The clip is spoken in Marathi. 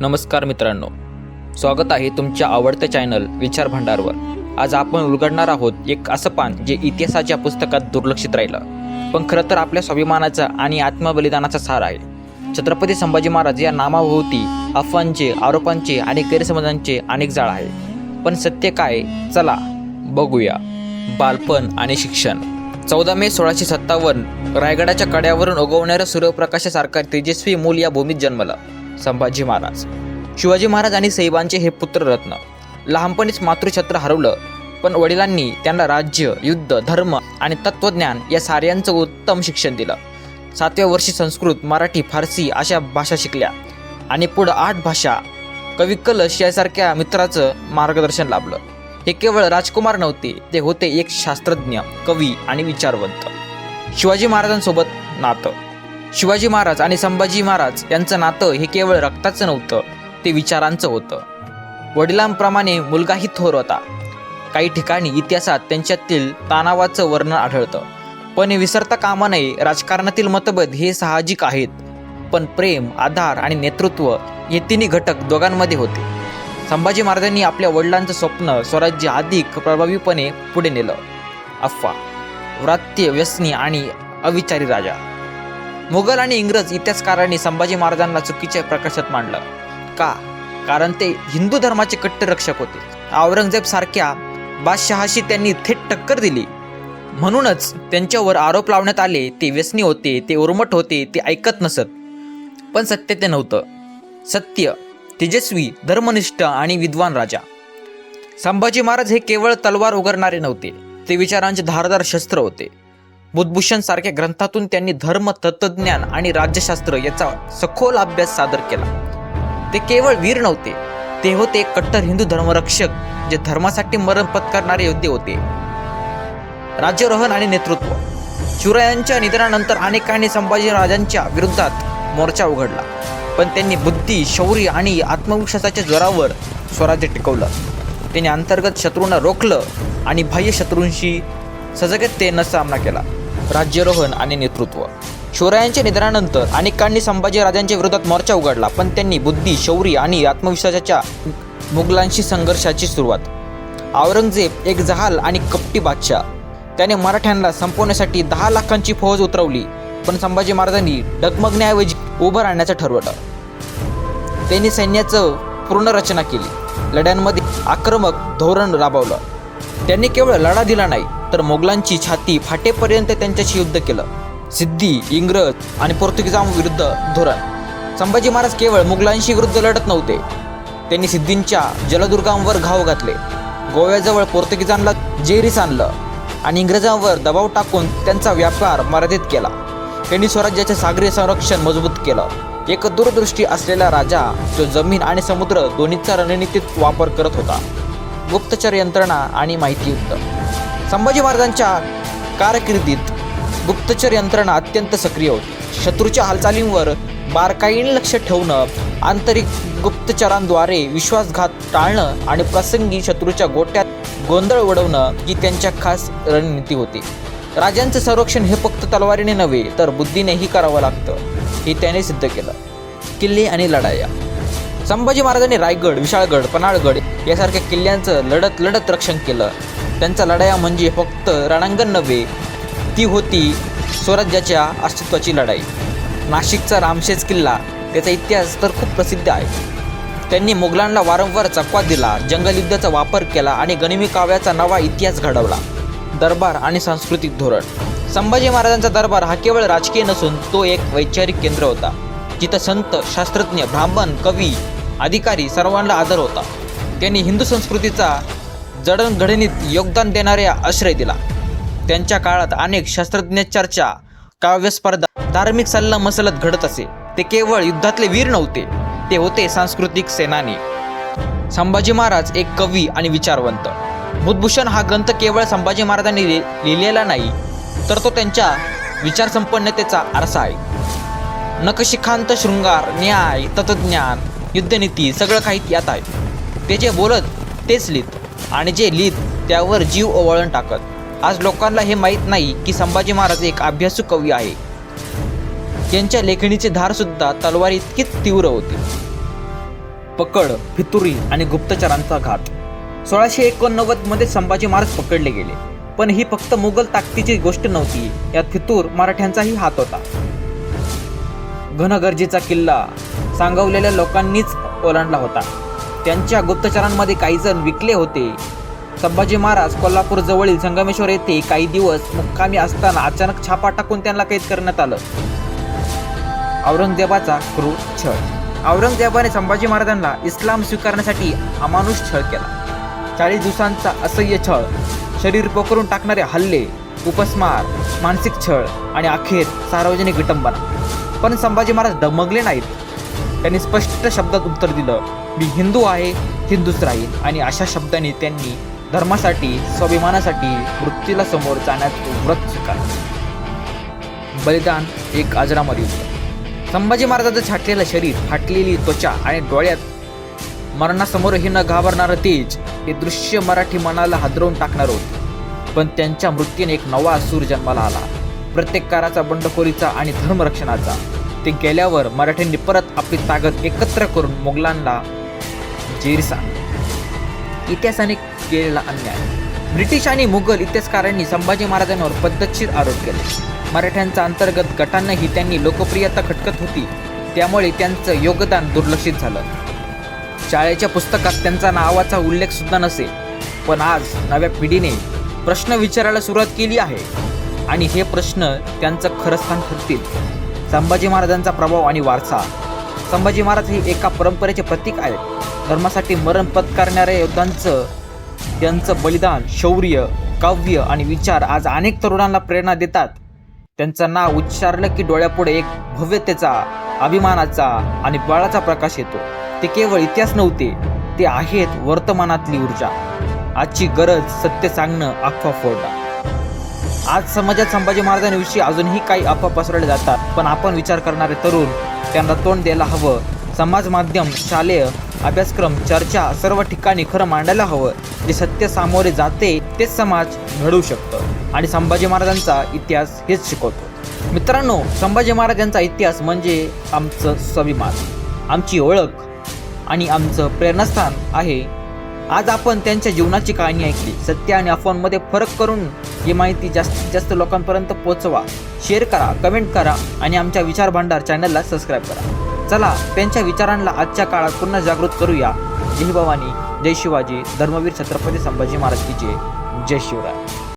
नमस्कार मित्रांनो. स्वागत आहे तुमच्या आवडत्या चॅनल विचार भांडारवर. आज आपण उलगडणार आहोत एक असं पान जे इतिहासाच्या पुस्तकात दुर्लक्षित राहिलं. पण खरं तर आपल्या स्वाभिमानाचा आणि आत्मबलिदानाचा सार आहे. छत्रपती संभाजी महाराज या नामाभोवती अफवांचे आरोपांचे आणि गैरसमजांचे अनेक जाळ आहे. पण सत्य काय? चला बघूया. बालपण आणि शिक्षण. चौदा मे सोळाशे सत्तावन्न रायगडाच्या कड्यावरून उगवणाऱ्या सूर्यप्रकाशासारखा तेजस्वी मूल या भूमीत जन्मला. संभाजी महाराज. शिवाजी महाराज आणि सैबांचे हे पुत्ररत्न. लहानपणीच मातृछत्र हरवलं पण वडिलांनी त्यांना राज्य युद्ध धर्म आणि तत्वज्ञान या साऱ्यांचं उत्तम शिक्षण दिलं. सातव्या वर्षी संस्कृत मराठी फारसी अशा भाषा शिकल्या आणि पुढं आठ भाषा कवी कलश यासारख्या मित्राचं मार्गदर्शन लाभलं. हे केवळ राजकुमार नव्हते ते होते एक शास्त्रज्ञ कवी आणि विचारवंत. शिवाजी महाराजांसोबत नातं. शिवाजी महाराज आणि संभाजी महाराज यांचं नातं हे केवळ रक्ताचं नव्हतं ते विचारांचं होतं. वडिलांप्रमाणे मुलगाही थोर होता. काही ठिकाणी इतिहासात त्यांच्यातील तणावाचं वर्णन आढळतं. पण हे विसरता कामा नये राजकारणातील मतभेद हे साहजिक आहेत. पण प्रेम आधार आणि नेतृत्व हे तिन्ही घटक दोघांमध्ये होते. संभाजी महाराजांनी आपल्या वडिलांचं स्वप्न स्वराज्य अधिक प्रभावीपणे पुढे नेलं. अफवा व्रात्य व्यसनी आणि अविचारी राजा. मुघल आणि इंग्रज इतिहासकारांनी संभाजी महाराजांना चुकीच्या प्रकाशात मांडलं. का? कारण ते हिंदू धर्माचे कट्टर रक्षक होते. औरंगजेब सारख्या बादशहाशी त्यांनी थेट टक्कर दिली. म्हणूनच त्यांच्यावर आरोप लावण्यात आले ते व्यसनी होते ते उर्मट होते ते ऐकत नसत. पण सत्य ते नव्हतं. सत्य तेजस्वी धर्मनिष्ठ आणि विद्वान राजा. संभाजी महाराज हे केवळ तलवार उगरणारे नव्हते. ते विचारांचे धारदार शस्त्र होते. बुद्धभूषण सारख्या ग्रंथातून त्यांनी धर्म तत्वज्ञान आणि राज्यशास्त्र याचा सखोल अभ्यास सादर केला. ते केवळ वीर नव्हते ते होते कट्टर हिंदू धर्मरक्षक जे धर्मासाठी मरण पत्करणारे योद्धे होते. राज्यरोहण आणि नेतृत्व. शिवरायांच्या निधनानंतर अनेकांनी संभाजी राजांच्या विरोधात मोर्चा उघडला. पण त्यांनी बुद्धी शौर्य आणि आत्मविश्वासाच्या जोरावर स्वराज्य टिकवलं. त्यांनी अंतर्गत शत्रूंना रोखलं आणि बाह्य शत्रूंशी सजगतेनं सामना केला. राज्यरोहण आणि नेतृत्व. शिवरायांच्या निधनानंतर अनेकांनी संभाजी राजांच्या विरोधात मोर्चा उघडला पण त्यांनी बुद्धी शौर्य आणि आत्मविश्वासाच्या मुघलांशी संघर्षाची सुरुवात. औरंगजेब एक जहाल आणि कपटी बादशाह. त्याने मराठ्यांना संपवण्यासाठी दहा लाखांची फौज उतरवली पण संभाजी महाराजांनी डगमगण्याऐवजी उभं राहण्याचं ठरवलं. त्यांनी सैन्याचं पुनर्रचना केली. लढ्यांमध्ये आक्रमक धोरण राबवलं. त्यांनी केवळ लढा दिला नाही तर मोगलांची छाती फाटेपर्यंत त्यांच्याशी युद्ध केलं. सिद्धी इंग्रज आणि पोर्तुगीजांविरुद्ध धोरण. संभाजी महाराज केवळ मुघलांशी विरुद्ध लढत नव्हते. त्यांनी सिद्धींच्या जलदुर्गांवर घाव घातले. गोव्याजवळ पोर्तुगीजांना जेरीस आणलं आणि इंग्रजांवर दबाव टाकून त्यांचा व्यापार मर्यादित केला. त्यांनी स्वराज्याचे सागरी संरक्षण मजबूत केलं. एक दूरदृष्टी असलेला राजा जो जमीन आणि समुद्र दोन्हीचा रणनीतीत वापर करत होता. गुप्तचर यंत्रणा आणि माहिती युद्ध संभाजी महाराजांच्या कारकिर्दीत गुप्तचर यंत्रणा अत्यंत सक्रिय होती. शत्रूच्या हालचालींवर बारकाईने लक्ष ठेवणं आंतरिक गुप्तचरांद्वारे विश्वासघात टाळणं आणि प्रसंगी शत्रूच्या गोट्यात गोंधळ उडवणं ही त्यांच्या खास रणनीती होती. राजांचं संरक्षण हे फक्त तलवारीने नव्हे तर बुद्धीनेही करावं लागतं हे त्याने सिद्ध केलं. किल्ले आणि लढाया. संभाजी महाराजांनी रायगड विशाळगड पन्हाळगड यासारख्या किल्ल्यांचं लढत लढत रक्षण केलं. त्यांचा लढाया म्हणजे फक्त रणांगण नव्हे ती होती स्वराज्याच्या अस्तित्वाची लढाई. नाशिकचा रामशेज किल्ला त्याचा इतिहास तर खूप प्रसिद्ध आहे. त्यांनी मुघलांना वारंवार चकवा दिला जंगल युद्धाचा वापर केला आणि गनिमी काव्याचा नवा इतिहास घडवला. दरबार आणि सांस्कृतिक धोरण. संभाजी महाराजांचा दरबार हा केवळ राजकीय नसून तो एक वैचारिक केंद्र होता जिथं संत शास्त्रज्ञ ब्राह्मण कवी अधिकारी सर्वांना आदर होता. त्यांनी हिंदू संस्कृतीचा जडणघडणीत योगदान देणाऱ्या आश्रय दिला त्यांच्या काळात अनेक शास्त्रज्ञ चर्चा काव्यस्पर्धा धार्मिक सल्ला मसलत घडत असे. ते केवळ युद्धातले वीर नव्हते ते होते सांस्कृतिक सेनानी. संभाजी महाराज एक कवी आणि विचारवंत. बुद्धभूषण हा ग्रंथ केवळ संभाजी महाराजांनी लिहिलेला नाही तर तो त्यांच्या विचारसंपन्नतेचा आरसा आहे. नकशिखांत शृंगार न्याय तत्वज्ञान युद्धनीती सगळं काही यात आहे. ते जे बोलत तेच लिहित. आणि जे लिहित त्यावर जीव ओवाळून टाकत. आज लोकांना हे माहीत नाही की संभाजी महाराज एक अभ्यासू कवी आहे. त्यांच्या लेखणीची धारसुद्धा तलवारी इतकीच तीव्र होती. पकड फितुरी आणि गुप्तचरांचा घात. सोळाशे एकोणनव्वदमध्ये संभाजी महाराज पकडले गेले. पण ही फक्त मुघल ताकदीची गोष्ट नव्हती. यात फितूर मराठ्यांचाही हात होता. घनगर्जीचा किल्ला सांगवलेल्या लोकांनीच ओलांडला होता. त्यांच्या गुप्तचरांमध्ये काही जण विकले होते. संभाजी महाराज कोल्हापूर जवळील संगमेश्वर येथे काही दिवस मुक्कामी असताना अचानक छापा टाकून त्यांना कैद करण्यात आलं. औरंगजेबाचा क्रूर छळ. औरंगजेबाने संभाजी महाराजांना इस्लाम स्वीकारण्यासाठी अमानुष छळ केला. चाळीस दिवसांचा असह्य छळ शरीर पोखरून टाकणारे हल्ले उपस्मार मानसिक छळ आणि अखेर सार्वजनिक विटंबना. पण संभाजी महाराज दमगले नाहीत. त्यांनी स्पष्ट शब्दात उत्तर दिलं मी हिंदू आहे हिंदूच राहील आणि अशा शब्दांनी त्यांनी धर्मासाठी स्वाभिमानासाठी मृत्यूला समोर जाण्याचं व्रत स्वीकारलं. बलिदान एक अजरामर युद्ध संभाजी महाराजांचं छाटलेलं शरीर फाटलेली त्वचा आणि डोळ्यात मरणासमोरही न घाबरणारं तेज हे दृश्य मराठी मनाला हादरवून टाकणार होते. पण त्यांच्या मृत्यूने एक नवा सूर जन्माला आला. प्रत्येक काराचा बंडखोरीचा आणि धर्मरक्षणाचा ते गेल्यावर मराठ्यांनी परत आपली ताकद एकत्र करून मुघलांना जेरसा. इतिहासाने केलेला अन्याय. ब्रिटिश आणि मुघल इतिहासकारांनी संभाजी महाराजांवर पद्धतशीर आरोप केले. मराठ्यांच्या अंतर्गत गटांनाही त्यांनी लोकप्रियता खटकत होती. त्यामुळे त्यांचं योगदान दुर्लक्षित झालं. शाळेच्या पुस्तकात त्यांचा नावाचा उल्लेख सुद्धा नसे. पण आज नव्या पिढीने प्रश्न विचारायला सुरुवात केली आहे. आणि हे प्रश्न त्यांचं खरं स्थान ठरतील. संभाजी महाराजांचा प्रभाव आणि वारसा. संभाजी महाराज हे एका परंपरेचे प्रतीक आहेत. धर्मासाठी मरण पत्कारणाऱ्या योद्धांचं त्यांचं बलिदान शौर्य काव्य आणि विचार आज अनेक तरुणांना प्रेरणा देतात. त्यांचं नाव उच्चारलं की डोळ्यापुढे एक भव्यतेचा अभिमानाचा आणि बळाचा प्रकाश येतो. ते केवळ इतिहास नव्हते ते आहेत वर्तमानातली ऊर्जा. आजची गरज सत्य सांगणं अफवा फोडणं आज समाजात संभाजी महाराजांविषयी अजूनही काही अफवा पसरवल्या जातात पण आपण विचार करणारे तरुण त्यांना तोंड द्यायला हवं. समाज माध्यम शालेय अभ्यासक्रम चर्चा सर्व ठिकाणी खरं मांडायला हवं. जे सत्य सामोरे जाते तेच समाज घडवू शकतं. आणि संभाजी महाराजांचा इतिहास हेच शिकवतो. मित्रांनो संभाजी महाराज यांचा इतिहास म्हणजे आमचं स्वाभिमान. आमची ओळख आणि आमचं प्रेरणास्थान आहे आज आपण त्यांच्या जीवनाची कहाणी ऐकली. सत्य आणि अफवांमध्ये फरक करून ही माहिती जास्तीत जास्त लोकांपर्यंत पोहोचवा. शेअर करा कमेंट करा आणि आमच्या विचार भांडार चॅनलला सबस्क्राईब करा. चला त्यांच्या विचारांना आजच्या काळात पुन्हा जागृत करूया. जय भवानी जय शिवाजी धर्मवीर छत्रपती संभाजी महाराज की जय. जय शिवराय.